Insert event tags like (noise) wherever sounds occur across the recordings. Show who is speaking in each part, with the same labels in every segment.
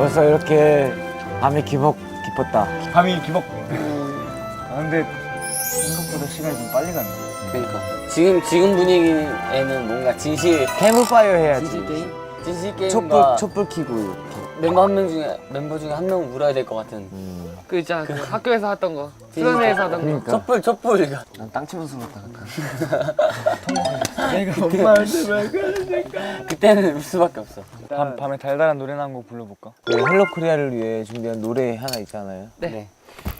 Speaker 1: 벌써 이렇게 밤이 기복 깊었다.
Speaker 2: 밤이 기복. 아, 근데 생각보다 시간이 좀 빨리 갔네.
Speaker 3: 그러니까 지금 지금 분위기에는 뭔가 진실
Speaker 1: 캠프파이어 해야지.
Speaker 3: 진실 게임 진실
Speaker 1: 촛불
Speaker 3: 게임과
Speaker 1: 촛불 켜고 이렇게.
Speaker 3: 멤버 한 명 중에 멤버 중에 한 명 울어야 될 것 같은
Speaker 4: 그 있잖아 그 학교에서 하던 거 수련회에서 하던 거
Speaker 1: 그러니까.
Speaker 3: 촛불 촛불. 이거
Speaker 1: 난땅 치면서 울었다. (laughs)
Speaker 2: 내가 엄마한테 말
Speaker 3: 그때는 울 수밖에 없어.
Speaker 2: 밤, 밤에 달달한 노래나 한 곡 불러볼까?
Speaker 1: 우리 헬로 코리아를 위해 준비한 노래 하나 있잖아요.
Speaker 3: 네,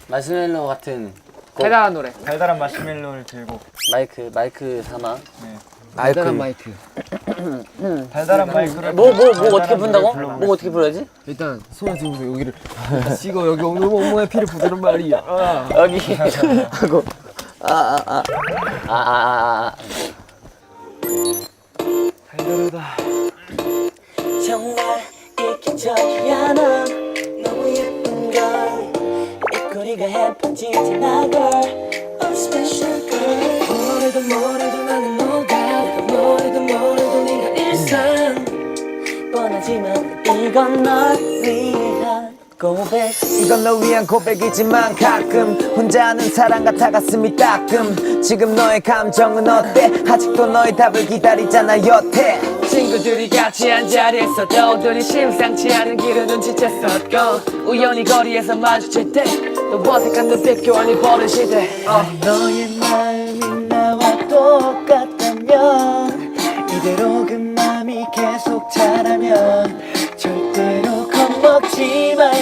Speaker 3: 마시멜로 같은 곡.
Speaker 4: 달달한 노래.
Speaker 2: 달달한 마시멜로를 들고.
Speaker 3: 마이크 마이크 삼아
Speaker 1: 마이크.
Speaker 4: 마이크. (clears throat)
Speaker 2: 달달한 마이크를
Speaker 3: 뭐 뭐뭐
Speaker 2: 달달한
Speaker 3: 어떻게 분다고? 뭐 어떻게 불러야지?
Speaker 4: 일단 손을 들고서 여기를 (laughs) 씻고 여기 오늘 온몸에 피를 부드는 말이야.
Speaker 3: 여기. (laughs) 하고. 아아아아아 아 아, 아, 아.
Speaker 2: 달달하다.
Speaker 5: 정말 익혀져야 넌 너무 예쁜 걸. 입꼬리가 예뻐지지 나걸. Oh special girl. 뭐래도 뭐래도 나는 하지만 이건 널 위한 고백.
Speaker 1: 이건 널 위한 고백이지만 가끔 혼자 하는 사랑 같아 가슴이 따끔. 지금 너의 감정은 어때? 아직도 너의 답을 기다리잖아 여태.
Speaker 4: 친구들이 같이 한 자리에서 너들이 심상치 않은 길을 눈치챘었고 우연히 거리에서 마주칠 때또 어색한 눈빛 교환이 돼. 어.
Speaker 5: 너의 마음이 나와 똑같다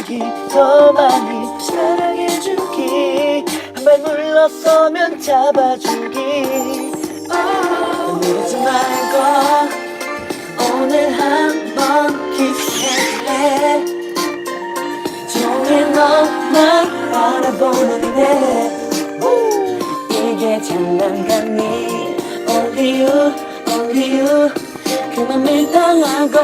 Speaker 5: 말기 더 많이 사랑해 주기. 한 발 물러서면 잡아주기. 누르지 말고 오늘 한 번 키스해. 종일 너만 바라보는 내 이게 장난감이. Only you, only you 그만 밀당하고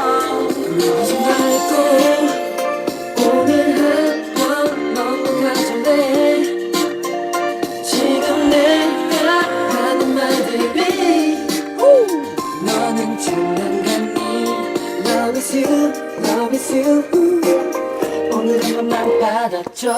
Speaker 5: is you, love is you 오늘 한 번만 받아줘